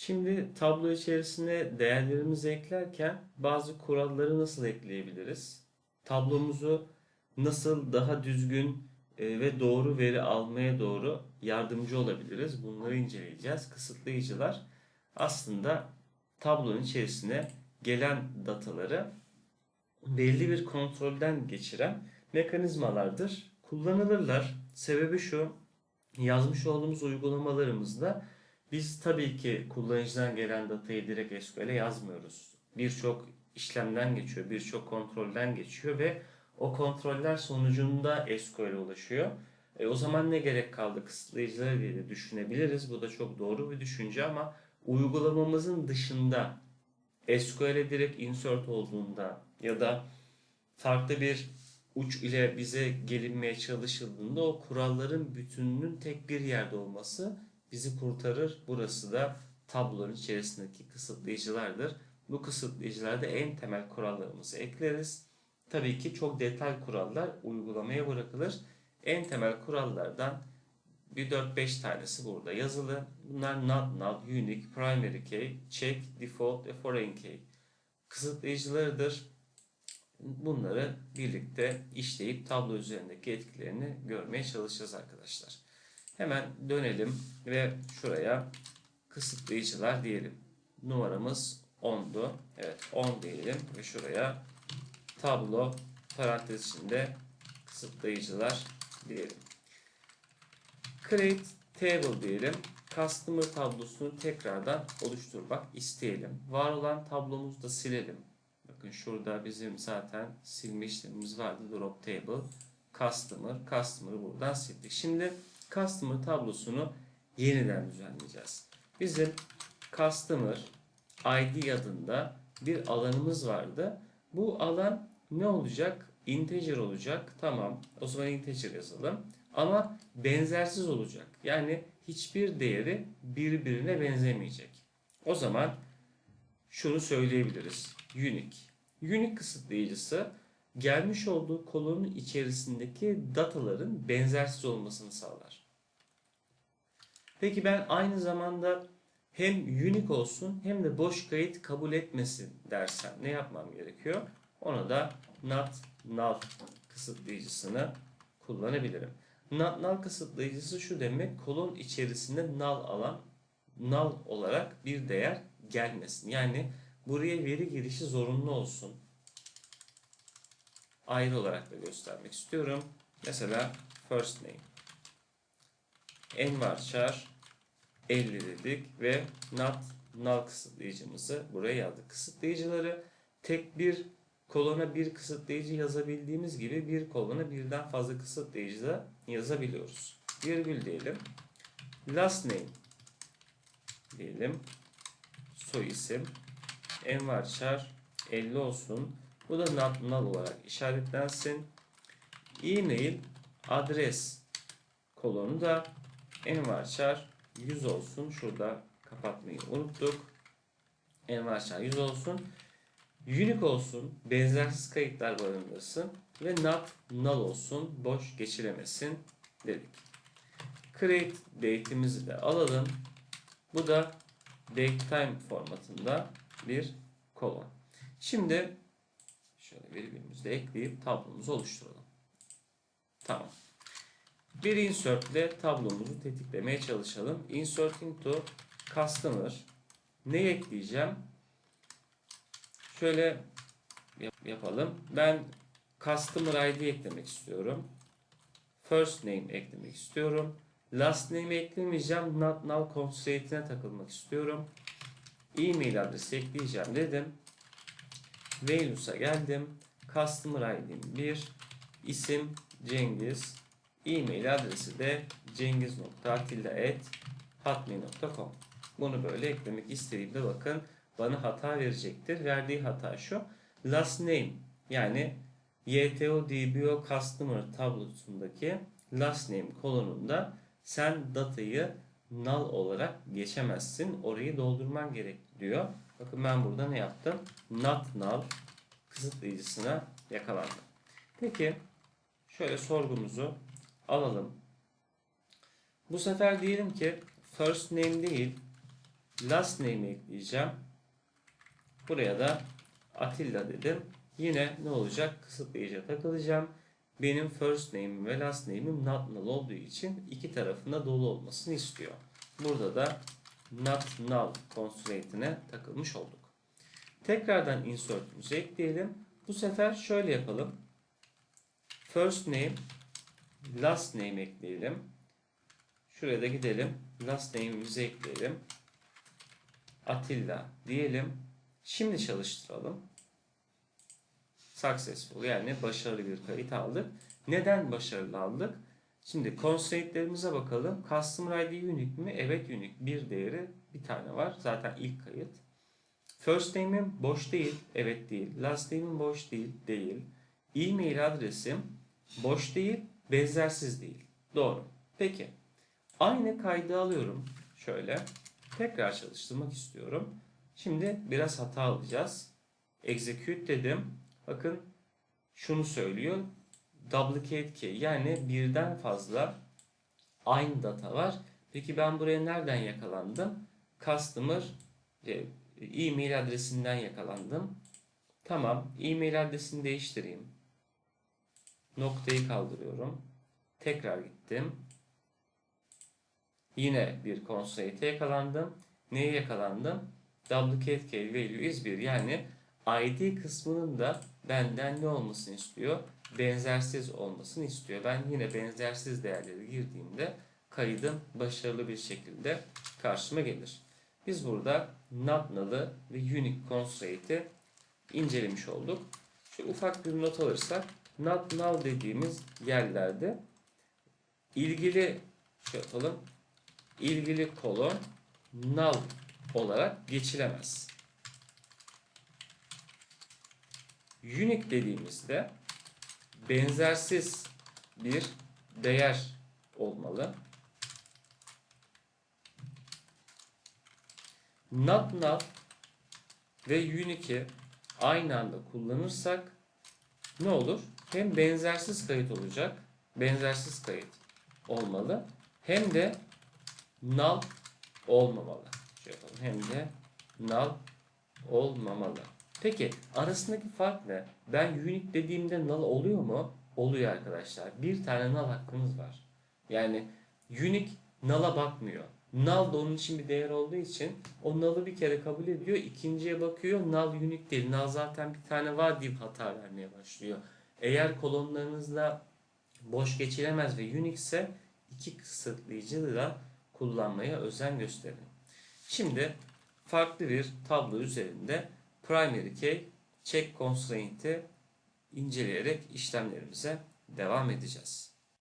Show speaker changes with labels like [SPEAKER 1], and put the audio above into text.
[SPEAKER 1] Şimdi tablo içerisine değerlerimizi eklerken bazı kuralları nasıl ekleyebiliriz? Tablomuzu nasıl daha düzgün e, ve doğru veri almaya doğru yardımcı olabiliriz? Bunları inceleyeceğiz. Kısıtlayıcılar aslında tablonun içerisine gelen dataları belli bir kontrolden geçiren mekanizmalardır. Kullanılırlar. Sebebi şu, yazmış olduğumuz uygulamalarımızda biz tabii ki kullanıcıdan gelen datayı direkt SQL'e yazmıyoruz. Birçok işlemden geçiyor, birçok kontrolden geçiyor ve o kontroller sonucunda SQL'e ulaşıyor. E, o zaman ne gerek kaldı kısıtlayıcıları diye de düşünebiliriz. Bu da çok doğru bir düşünce ama uygulamamızın dışında SQL'e direkt insert olduğunda ya da farklı bir uç ile bize gelinmeye çalışıldığında o kuralların bütününün tek bir yerde olması bizi kurtarır. Burası da tablonun içerisindeki kısıtlayıcılardır. Bu kısıtlayıcılarda en temel kurallarımızı ekleriz. Tabii ki çok detay kurallar uygulamaya bırakılır. En temel kurallardan bir 4-5 tanesi burada yazılı. Bunlar not null, unique, primary key, check, default ve foreign key kısıtlayıcılarıdır. Bunları birlikte işleyip tablo üzerindeki etkilerini görmeye çalışacağız arkadaşlar. Hemen dönelim ve şuraya kısıtlayıcılar diyelim. Numaramız 10'du. Evet 10 diyelim ve şuraya tablo parantez içinde kısıtlayıcılar diyelim. Create table diyelim. Customer tablosunu tekrardan oluşturmak isteyelim. Var olan tablomuzu da silelim. Bakın şurada bizim zaten silme işlemimiz vardı. Drop table, customer, customer'ı buradan sildik. Şimdi customer tablosunu yeniden düzenleyeceğiz. Bizim customer ID adında bir alanımız vardı. Bu alan ne olacak? Integer olacak. Tamam. O zaman integer yazalım. Ama benzersiz olacak. Yani hiçbir değeri birbirine benzemeyecek. O zaman şunu söyleyebiliriz. Unique. Unique kısıtlayıcısı gelmiş olduğu kolonun içerisindeki dataların benzersiz olmasını sağlar. Peki ben aynı zamanda hem unique olsun hem de boş kayıt kabul etmesin dersem ne yapmam gerekiyor? Ona da not null kısıtlayıcısını kullanabilirim. Null, null kısıtlayıcısı şu demek kolon içerisinde null alan null olarak bir değer gelmesin. Yani buraya veri girişi zorunlu olsun. Ayrı olarak da göstermek istiyorum. Mesela first name. En varchar 50 dedik ve not null kısıtlayıcımızı buraya yazdık. Kısıtlayıcıları tek bir kolona bir kısıtlayıcı yazabildiğimiz gibi bir kolona birden fazla kısıtlayıcı da yazabiliyoruz. Virgül diyelim. Last name diyelim. Soy isim. Envarchar 50 olsun. Bu da not null olarak işaretlensin. E-mail adres kolonu da envarchar 100 olsun. Şurada kapatmayı unuttuk. Envarchar 100 olsun. Unique olsun, benzersiz kayıtlar barındırsın ve not null olsun, boş geçiremesin dedik. Create date'imizi de alalım. Bu da datetime formatında bir kolon. Şimdi şöyle de ekleyip tablomuzu oluşturalım. Tamam. Bir insert ile tablomuzu tetiklemeye çalışalım. Insert into customer ne ekleyeceğim? Şöyle yapalım. Ben customer ID eklemek istiyorum. First name eklemek istiyorum. Last name eklemeyeceğim. Not null constraint'ine takılmak istiyorum. E-mail adresi ekleyeceğim dedim. Values'a geldim. Customer ID'm 1. isim Cengiz. E-mail adresi de cengiz.atilla.hotmail.com Bunu böyle eklemek istediğimde bakın bana hata verecektir. Verdiği hata şu. Last name yani YTO DBO Customer tablosundaki last name kolonunda sen datayı null olarak geçemezsin. Orayı doldurman gerek diyor. Bakın ben burada ne yaptım? Not null kısıtlayıcısına yakalandım. Peki şöyle sorgumuzu alalım. Bu sefer diyelim ki first name değil last name ekleyeceğim. Buraya da Atilla dedim. Yine ne olacak? Kısıtlayıcı takılacağım. Benim first name'im ve last name'im not null olduğu için iki tarafında dolu olmasını istiyor. Burada da not null constraint'ine takılmış olduk. Tekrardan insert'ümüzü ekleyelim. Bu sefer şöyle yapalım. First name, last name ekleyelim. Şuraya da gidelim. Last name'imizi ekleyelim. Atilla diyelim. Şimdi çalıştıralım. Successful yani başarılı bir kayıt aldık. Neden başarılı aldık? Şimdi constraint'lerimize bakalım. Customer ID unique mi? Evet unique. Bir değeri bir tane var. Zaten ilk kayıt. First name'im boş değil. Evet değil. Last name'im boş değil. Değil. E-mail adresim boş değil. Benzersiz değil. Doğru. Peki. Aynı kaydı alıyorum. Şöyle. Tekrar çalıştırmak istiyorum. Şimdi biraz hata alacağız. Execute dedim. Bakın şunu söylüyor. Duplicate key yani birden fazla aynı data var. Peki ben buraya nereden yakalandım? Customer e, e-mail adresinden yakalandım. Tamam, e-mail adresini değiştireyim. Noktayı kaldırıyorum. Tekrar gittim. Yine bir constraint'e yakalandım. Neye yakalandım? Duplicate key value is 1 yani ID kısmının da benden ne olmasını istiyor? Benzersiz olmasını istiyor. Ben yine benzersiz değerleri girdiğimde kaydım başarılı bir şekilde karşıma gelir. Biz burada not null'ı ve unique constraint'i incelemiş olduk. Şu ufak bir not alırsak not null dediğimiz yerlerde ilgili şey yapalım ilgili kolon null olarak geçilemez. Unique dediğimizde benzersiz bir değer olmalı. Not null ve unique'i aynı anda kullanırsak ne olur? Hem benzersiz kayıt olacak, benzersiz kayıt olmalı. Hem de null olmamalı. Şey yapalım. Hem de null olmamalı. Peki arasındaki fark ne? Ben unique dediğimde null oluyor mu? Oluyor arkadaşlar. Bir tane null hakkımız var. Yani unique null'a bakmıyor. Null da onun için bir değer olduğu için o null'ı bir kere kabul ediyor. ikinciye bakıyor. Null unique değil. Null zaten bir tane var deyip hata vermeye başlıyor. Eğer kolonlarınızda boş geçilemez ve unique ise iki kısıtlayıcı da kullanmaya özen gösterin. Şimdi farklı bir tablo üzerinde primary key check constraint'i inceleyerek işlemlerimize devam edeceğiz.